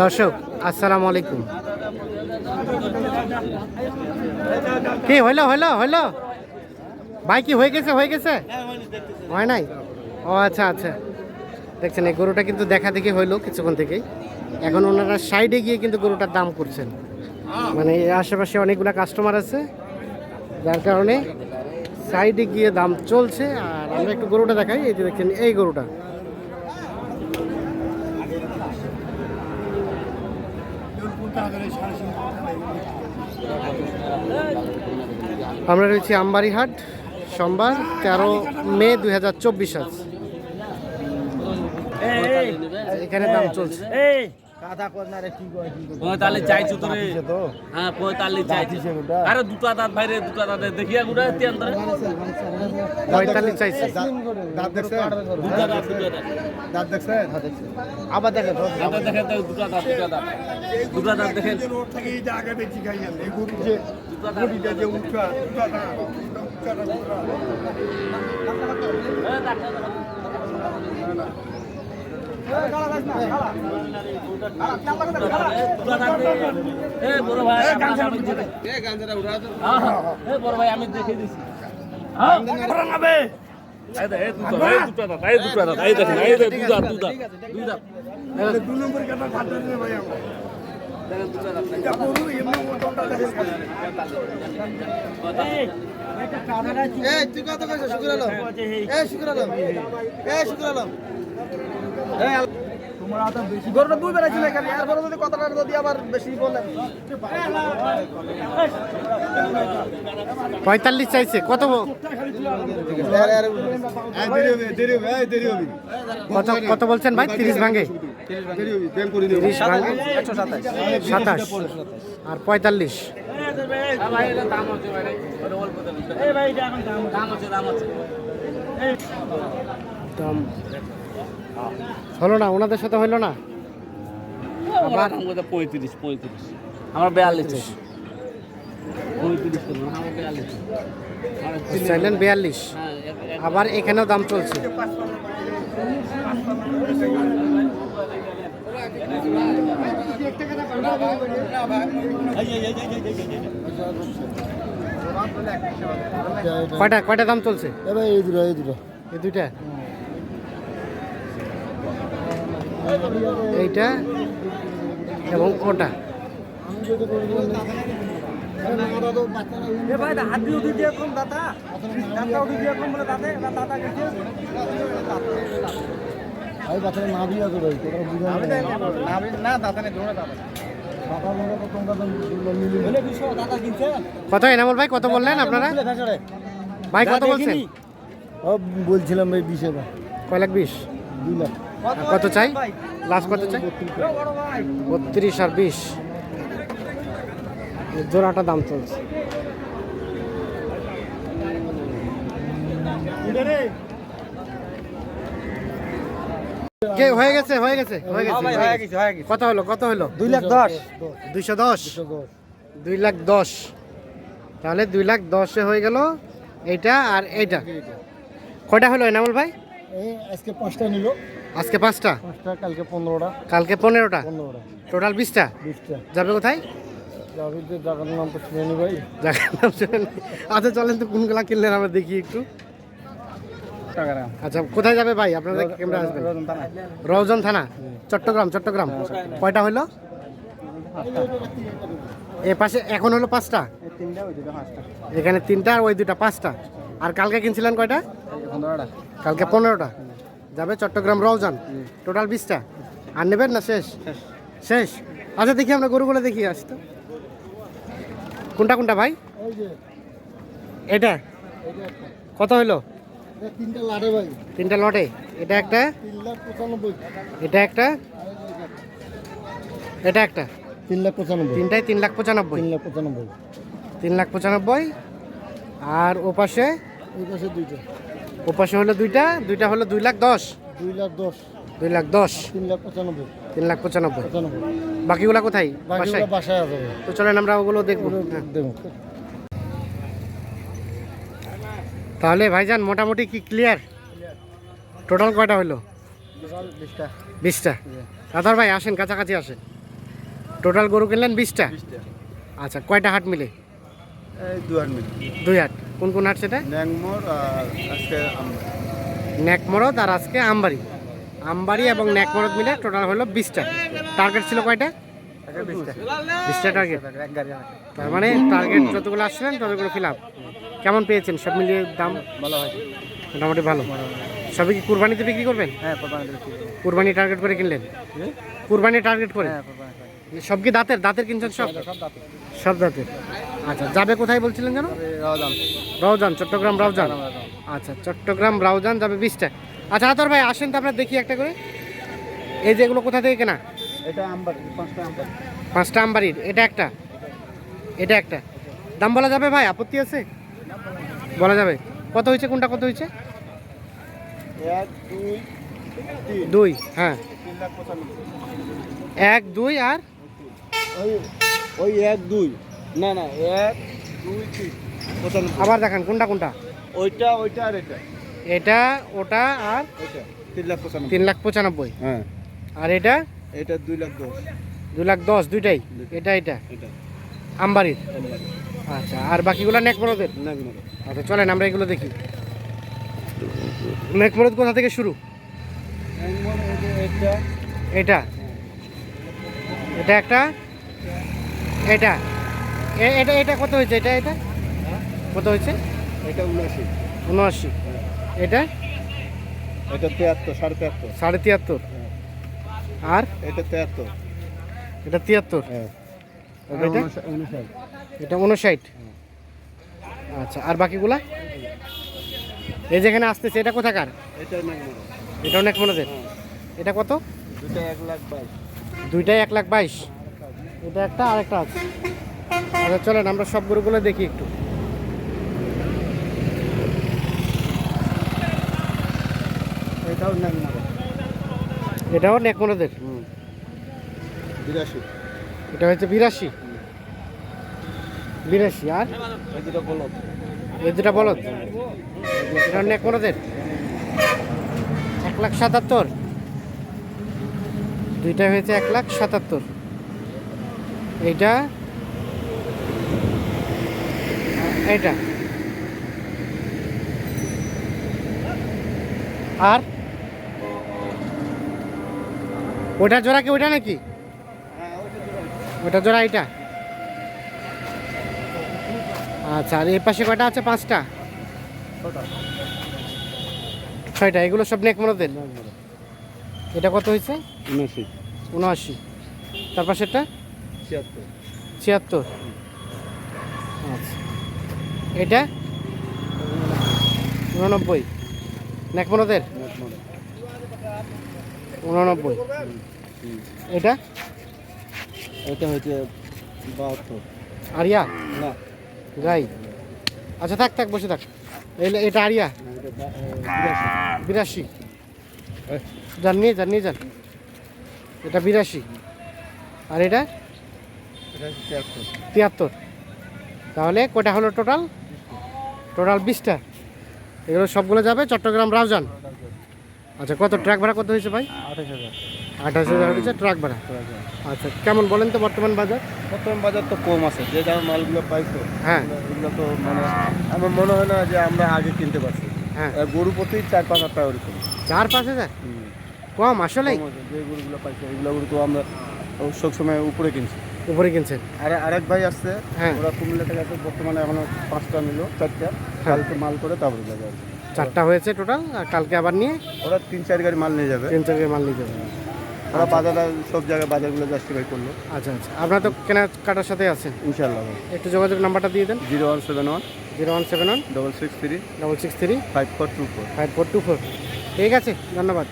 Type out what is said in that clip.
দর্শক, আসসালামু আলাইকুম। কি, হইল হইল হইল? ভাই কি হয়ে গেছে হয়ে গেছে? হয় নাই? ও আচ্ছা আচ্ছা। দেখছেন, এই গরুটা কিন্তু দেখা দেখি হইল কিছুক্ষণ থেকেই। এখন ওনারা সাইডে গিয়ে কিন্তু গরুটার দাম করছেন। মানে আশেপাশে অনেকগুলা কাস্টমার আছে, যার কারণে সাইডে গিয়ে দাম চলছে আর আমরা একটু গরুটা দেখাই এই যে দেখছেন এই গরুটা। আমরা রয়েছি আমবাড়িহাট সোমবার তেরো মে দুই হাজার চব্বিশ আজ। এখানে দাম চলছে। পঁয়তাল্লিশ চাইছো তো। রে হ্যাঁ পঁয়তাল্লিশ চাইছি আরে দুটা দাঁত ভাই রে দুটা দাঁত। দেখিয়া গুড়া পঁয়তাল্লিশ চাইছে দাঁত দেখছেন দুটা দাঁত দুটা দাঁত দাঁত। দেখছেন আবার দেখেন দাঁত দেখেন দুটা দাঁত দুটা দাঁত। দুটা দাঁত দেখেন। রোড থেকে এই যে আগে দেখছি খাইয়েন এই গরু যে গরুটা যে উঠা দুটা দাঁত। আমি দেখে দিছি তুই কত কইছ? আলম। এই শুকুর আলম। এই শুকুর আলম। গরুটা দুই বেড়াইছি না খালি আর বড় যদি কথাটা যদি আবার বেশি বলেন পঁয়তাল্লিশ চাইছে কত কত কত বলছেন ভাই? তিরিশ ভাঙে। সাতাশ। আর পঁয়তাল্লিশ। দাম। হলো না ওনাদের সাথে হলো না? পঁয়ত্রিশ পঁয়ত্রিশ। আমার বেয়াল্লিশ। চাইলেন বিয়াল্লিশ। আবার এখানেও দাম চলছে। কয়টা কয়টা দাম চলছে? এবার এই দুটো এই দুটো। এই দুইটা? এইটা এবং ওটা। কত এনামল ভাই কত বললেন আপনারা? ভাই কত বলছেন? ও বলছিলাম ভাই বিশে কয় লাখ বিশ? দুই লাখ কত চাই? লাস্ট কত চাই? বত্রিশ আর বিশ। জোড়াটা দাম চলছে। কে হয়ে গেছে হয়ে গেছে হয়ে গেছে হয়ে গেছে। কত হলো কত হলো? দুই লাখ দশ। দুইশো দশ। দুই লাখ দশ। তাহলে দুই লাখ দশে হয়ে গেল এইটা আর এইটা। কয়টা হলো এনামল ভাই? আজকে পাঁচটা নিল। আজকে পাঁচটা? পাঁচটা কালকে পনেরোটা। কালকে পনেরোটা? পনেরোটা। টোটাল বিশটা? বিশটা। যাবে কোথায়? যাবি যে জায়গার নাম তো শুনে নি ভাই। জায়গার নাম শুনেন। আচ্ছা চলেন তো কোনগুলা কিনলেন আমরা দেখি একটু। আচ্ছা কোথায় যাবে ভাই? আপনাদের ক্যামেরা আসবেন রওজন থানা? চট্টগ্রাম চট্টগ্রাম। কয়টা হলো এ পাশে এখন হলো পাঁচটা। এখানে তিনটা আর ওই দুটা পাঁচটা? আর কালকে কিনছিলেন কয়টা? কালকে পনেরোটা। যাবে চট্টগ্রাম রওজান টোটাল বিশটা। আর নেবেন না শেষ? শেষ। আচ্ছা দেখি আমরা গরুগুলো দেখি আসি তো। কোনটা কোনটা ভাই? এটা? কত এটা তিনটা লাড়ে ভাই। তিনটা লটে। এটা একটা? এটা একটা? এটা একটা? তিন লাখ পঁচানব্বই। তিনটায় তিন লাখ পঁচানব্বই। তিন লাখ পঁচানব্বই। তিন লাখ পঁচানব্বই। আর ও পাশে এই পাশে দুইটা। ও পাশে হলো দুইটা? দুইটা হলো দুই লাখ দশ? দুই লাখ দশ। দুই লাখ দশ? তিন লাখ পঁচানব্বই। তিন লাখ পঁচানব্বই। বাকিগুলা কোথায়? বাসায়? বাসায় আছে। তো চলেন আমরা ওগুলো দেখব। হ্যাঁ। দেখুন তাহলে ভাইজান মোটামুটি কি ক্লিয়ার টোটাল কয়টা হলো বিশটা। দাদার ভাই আসেন কাছাকাছি আসেন। টোটাল গরু কিনলেন বিশটা। আচ্ছা কয়টা হাট মিলে? দুই হাট কোন কোন হাট সেটা? আর আজকে ন্যাকমরদ আর আজকে আমবাড়ি। আমবাড়ি এবং ন্যাকমরদ মিলে টোটাল হলো বিশটা। টার্গেট ছিল কয়টা? বিশটা। টার্গেট তার মানে টার্গেট যতগুলো আসছিলেন ততগুলো ফিল আপ কেমন পেয়েছেন? সব মিলিয়ে দাম? ভালো হয়। মোটামুটি ভালো। সবই কি কুরবানিতে বিক্রি করবেন? হ্যাঁ কোরবানি টার্গেট করে কিনলেন? কুরবানি টার্গেট করে? হ্যাঁ সব কি দাঁতের? দাঁতের কিনছেন সব? সব দাঁত সব দাঁতের। আচ্ছা যাবে কোথায় বলছিলেন যেন? রাউজান চট্টগ্রাম রাউজান? আচ্ছা চট্টগ্রাম রাউজান যাবে বিশটা। আচ্ছা আতর ভাই আসেন তো আপনার দেখি একটা করে। এই যে এগুলো কোথা থেকে কেনা? এটা আম্বার পাঁচটা আম্বার পাঁচটা আমবাড়ির এটা একটা? এটা একটা। দাম বলা যাবে ভাই? আপত্তি আছে? বলা যাবে। কত হয়েছে? কোনটা কত হয়েছে? দুই হ্যাঁ। এক দুই আর? ওই ওই এক দুই। না না এক দুই তিন। পঁচানব্বই। আবার দেখান কোনটা কোনটা? ওইটা ওইটা আর এটা। এটা ওটা আর ওইটা তিন লাখ পঁচানব্বই। তিন লাখ পঁচানব্বই। হ্যাঁ। আর এটা? এটা দুই লাখ দশ। দু লাখ দশ দুইটাই? এটা এটা? আমবাড়ির? আচ্ছা আর বাকিগুলো নেক বড়দের না না আচ্ছা চলেন আমরা এগুলো দেখি। নেক বড়দ কোথা থেকে শুরু? এটা। এটা একটা? এটা। এটা এটা কত হয়েছে? এটা এটা? কত হয়েছে? এটা উনআশি। উনআশি। এটা? এটা তেহাত্তর সাড়ে তেহাত্তর সাড়ে তিয়াত্তর। আর? এটা তেহাত্তর এটা তিয়াত্তর। হ্যাঁ। এটা? উনষাট আচ্ছা আর বাকিগুলা? এই যেখানে আসতেছে এটা কোথাকার? এটা এটা অনেক মনেদের এটা কত? দুটা এক লাখ বাইশ। দুইটাই এক লাখ বাইশ। এটা একটা আর একটা আছে। আচ্ছা চলেন আমরা সব গরুগুলো দেখি একটু। এটাও নাকি এটাও নেকমনোদের হুম। বিরাশি। এটা হচ্ছে বিরাশি? বিরাশি আর? এই দুটা বলদ। এটা নেকমনোদের এক লাখ সাতাত্তর। দুইটা হয়েছে এক লাখ সাতাত্তর। এইটা এইটা আর? ওটা জোড়া কি ওটা নাকি? ওটা জোড়া এটা? আচ্ছা আর এই পাশে কয়টা আছে? পাঁচটা? ছয়টা এগুলো সব নেক মনোদের এটা কত হয়েছে? উনআশি। উনআশি। তার পাশেরটা? ছিয়াত্তর। ছিয়াত্তর। আচ্ছা। এটা? উননব্বই। নেক মনোদের উননব্বই। এটা? এটা হচ্ছে বাহাত্তর। আরিয়া? না। গাই। আচ্ছা থাক থাক বসে থাক। এটা আরিয়া? বিরাশি। যান নিয়ে যান নিয়ে যান। এটা বিরাশি। আর এটা? তিয়াত্তর। তাহলে কটা হলো টোটাল? টোটাল বিশটা। এগুলো সবগুলো যাবে চট্টগ্রাম রাউজান? আচ্ছা কত ট্রাক ভাড়া কত হয়েছে ভাই? আঠাশ হাজার আঠাশ হাজার হয়েছে ট্রাক ভাড়া। আচ্ছা কেমন বলেন তো বর্তমান বাজার? বর্তমান বাজার তো কম আছে যে দাম মালগুলো পাইতো হ্যাঁ। এগুলো তো মানে আমার মনে হয় না যে আমরা আগে কিনতে পারছি। হ্যাঁ। গরু প্রতি চার পাঁচ হাজার টাকা ওরকম চার পাঁচ হাজার? কম আছে। যে গরুগুলো পাইছি এগুলো গরু তো আমরা সব সময় উপরে কিনছি। উপরে কিনছেন? আর আরেক ভাই আসছে হ্যাঁ। ওরা কুমিল্লা থেকে আছে বর্তমানে এখনও পাঁচটা নিল চারটা। কালকে মাল করে তারপরে যাবে আর কি। চারটা হয়েছে টোটাল আর কালকে আবার নিয়ে ওরা তিন চার গাড়ি মাল নিয়ে যাবে। তিন চার গাড়ি মাল নিয়ে যাবে। ওরা বাজারে সব জায়গায় বাজারগুলো জাস্টিফাই করল। আচ্ছা আচ্ছা। আপনারা তো কেনা কাটার সাথে আছেন। ইনশাল্লাহ একটু যোগাযোগ নাম্বারটা দিয়ে দেন। Zero one seven one zero one seven one double six three double six three five four two four. Five four two four. ঠিক আছে ধন্যবাদ।